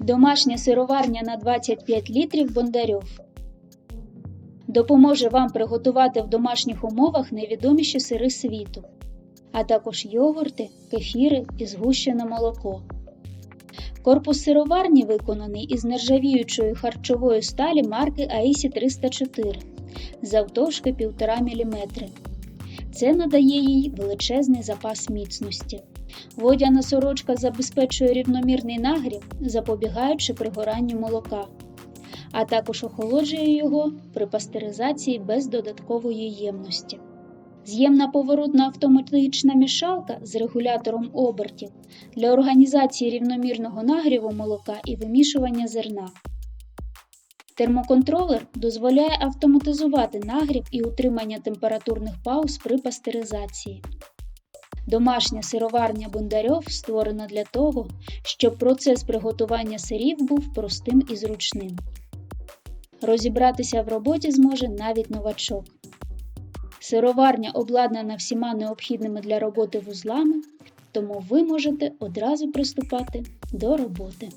Домашня сироварня на 25 літрів Бондарьов. Допоможе вам приготувати в домашніх умовах найвідоміші сири світу, а також йогурти, кефіри і згущене молоко. Корпус сироварні виконаний із нержавіючої харчової сталі марки AISI 304 завтовшки 1,5 мм. Це надає їй величезний запас міцності. Водяна сорочка забезпечує рівномірний нагрів, запобігаючи пригоранню молока, а також охолоджує його при пастеризації без додаткової ємності. З'ємна поворотна автоматична мішалка з регулятором обертів для організації рівномірного нагріву молока і вимішування зерна. Термоконтролер дозволяє автоматизувати нагрів і утримання температурних пауз при пастеризації. Домашня сироварня Бондарьов створена для того, щоб процес приготування сирів був простим і зручним. Розібратися в роботі зможе навіть новачок. Сироварня обладнана всіма необхідними для роботи вузлами, тому ви можете одразу приступати до роботи.